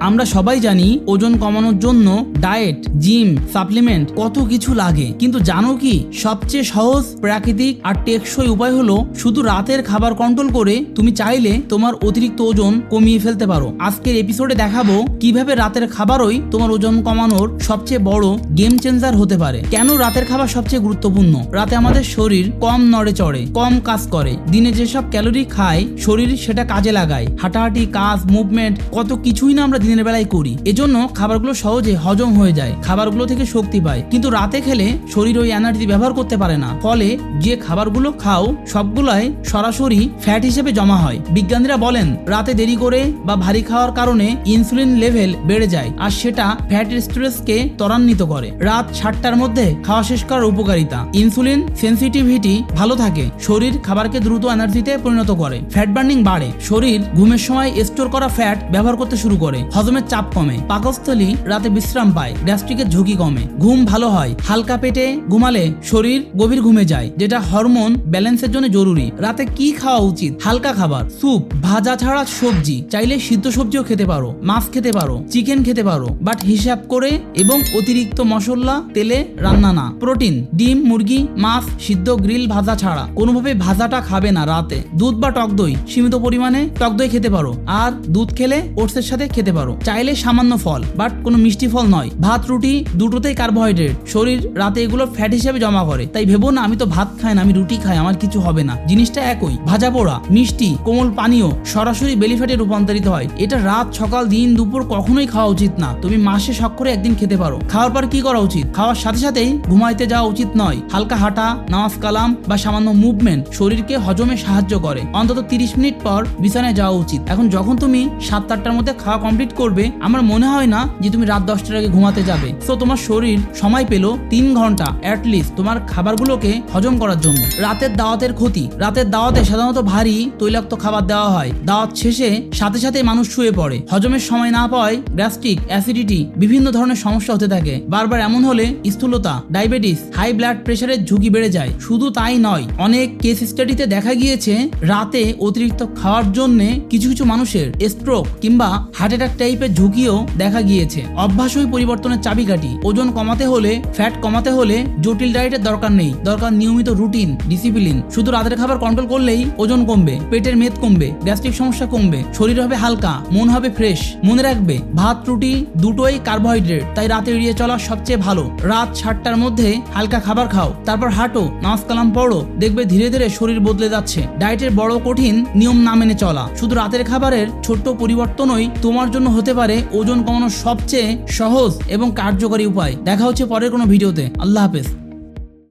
আমরা সবাই জানি ওজন কমানোর জন্য ডায়েট, জিম, সাপ্লিমেন্ট কত কিছু লাগে। কিন্তু জানো কি? সবচেয়ে সহজ, প্রাকৃতিক আর টেকসই উপায় হলো শুধু রাতের খাবার কন্ট্রোল করে তুমি চাইলে তোমার অতিরিক্ত ওজন কমিয়ে ফেলতে পারো। আজকের এপিসোডে দেখাবো কীভাবে রাতের খাবারই তোমার ওজন কমানোর সবচেয়ে বড় গেম চেঞ্জার হতে পারে। কেন রাতের খাবার সবচেয়ে গুরুত্বপূর্ণ? রাতে আমাদের শরীর কম নড়ে চড়ে, কম কাজ করে। দিনে যেসব ক্যালোরি খায় শরীর সেটা কাজে লাগায়। হাঁটাহাঁটি, কাজ মুভমেন্ট কত কিছুই না আমরা দিনের বেলায় করি। এজন্য খাবারগুলো সহজে হজম হয়ে যায়, খাবারগুলো থেকে শক্তি পায়। কিন্তু রাতে খেলে শরীর ওই এনার্জি ব্যবহার করতে পারে না। ফলে যে খাবারগুলো খাও, সবগুলাই সরাসরি ফ্যাট হিসেবে জমা হয়। বিজ্ঞানীরা বলেন, রাতে দেরি করে বা ভারী খাওয়ার কারণে ইনসুলিন লেভেল বেড়ে যায় আর সেটা ফ্যাট স্ট্রেসকে ত্বরান্বিত করে। রাত সাতটার মধ্যে খাওয়া শেষ করার উপকারিতা। ইনসুলিন সেন্সিটিভিটি ভালো থাকে। শরীর খাবারকে দ্রুত এনার্জিতে পরিণত করে। ফ্যাট বার্নিং বাড়ে। শরীর ঘুমের সময় স্টোর করা ফ্যাট ব্যবহার করতে শুরু করে। হজমের চাপ কমে, পাকস্থলী রাতে বিশ্রাম পায়, গ্যাস্ট্রিকের ঝুঁকি কমে। ঘুম ভালো হয়, হালকা পেটে ঘুমালে শরীর গভীর ঘুমে যায়, যেটা হরমোন ব্যালেন্সের জন্য জরুরি। রাতে কি খাওয়া উচিত? হালকা খাবার, স্যুপ, ভাজা ছাড়া সবজি, চাইলে সিদ্ধ সবজিও খেতে পারো, মাছ খেতে পারো, চিকেন খেতে পারো বাট হিসাব করে এবং অতিরিক্ত মশলা, তেলে রান্না না। প্রোটিন, ডিম, মুরগি, মাছ, সিদ্ধ, গ্রিল, ভাজা ছাড়া। কোনোভাবে ভাজাটা খাবে না রাতে। দুধ বা টক দই, সীমিত পরিমাণে টক দই খেতে পারো, আর দুধ খেলে ওটসের সাথে খেতে পারো। চাইলে সামান্য ফল বাট কোনো মিষ্টি ফল নয়। ভাত, রুটি দুটোতেই কার্বোহাইড্রেট শরীর রাতে এগুলো ফ্যাট হিসেবে জমা করে। তাই ভেবো না, আমি তো ভাত খাই না, আমি রুটি খাই, আমার কিছু হবে না। জিনিসটা একই, ভাজা পোড়া, মিষ্টি, কোমল পানীয়, সরাসরি বেলি ফ্যাটে রূপান্তরিত হয়। এটা রাত, সকাল, দিন, দুপুর কখনোই খাওয়া উচিত না। তুমি মাসে করে একদিন খেতে পারো। খাওয়ার পর কি করা উচিত? খাওয়ার সাথে সাথেই ঘুমাইতে যাওয়া উচিত নয়। হালকা হাঁটা, নামাজ কালাম বা সামান্য মুভমেন্ট শরীরকে হজমে সাহায্য করে। অন্তত তিরিশ মিনিট পর বিছানায় যাওয়া উচিত। এখন যখন তুমি সাত আটটার মধ্যে খাওয়া কমপ্লিট করবে, আমার মনে হয় না যে তুমি রাত দশটার আগে ঘুমাতে যাবে। তো তোমার শরীর সময় পেল তিন ঘণ্টা অ্যাটলিস্ট তোমার খাবারগুলোকে হজম করার জন্য। রাতের দাওয়াতের ক্ষতি। রাতের দাওয়াতে সাধারণত ভারী তৈলাক্ত খাবার দেওয়া হয়। দাওয়াত শেষে সাথে সাথে মানুষ শুয়ে পড়ে। হজমের সময় না পাওয়ায় গ্যাস্ট্রিক, অ্যাসিডিটি, বিভিন্ন ধরনের সমস্যা হতে থাকে। বারবার এমন হলে স্থূলতা, ডায়াবেটিস, হাই ব্লাড প্রেশারের ঝুঁকি বেড়ে যায়। শুধু তাই নয়, অনেক কেস স্টাডিতে দেখা গিয়েছে, রাতে অতিরিক্ত খাওয়ার জন্য কিছু কিছু মানুষের স্ট্রোক কিংবা হার্ট অ্যাটাক টাইপের ঝুঁকিও দেখা গিয়েছে। অভ্যাসই পরিবর্তনের চাবিকাঠি। ওজন কমাতে হলে, ফ্যাট কমাতে হলে জটিল ডায়েটের দরকার নেই। দরকার নিয়মিত রুটিন, ডিসিপ্লিন। শুধু রাতের খাবার কন্ট্রোল করলেই ওজন কমবে, পেটের মেদ কমবে, গ্যাস্ট্রিক সমস্যা কমবে, শরীর হবে হালকা, মন হবে ফ্রেশ। মনে রাখবে, ভাত, রুটি দুটোই কার্বোহাইড্রেট তাই রাতে এড়িয়ে চলা সবচেয়ে ভালো। রাত সাতটার মধ্যে হালকা খাবার খাও, তারপর হাঁটো নামাজ কালাম পড়ো, দেখবে ধীরে ধীরে শরীর বদলে যাচ্ছে। ডায়েটের বড় কঠিন নিয়ম না মেনে চলা। শুধু রাতের খাবারের ছোট্ট পরিবর্তনই তোমার জন্য হতে পারে ওজন কমানোর সবচেয়ে সহজ এবং কার্যকরী উপায়। দেখা হচ্ছে পরের কোনো ভিডিওতে। আল্লাহ হাফেজ।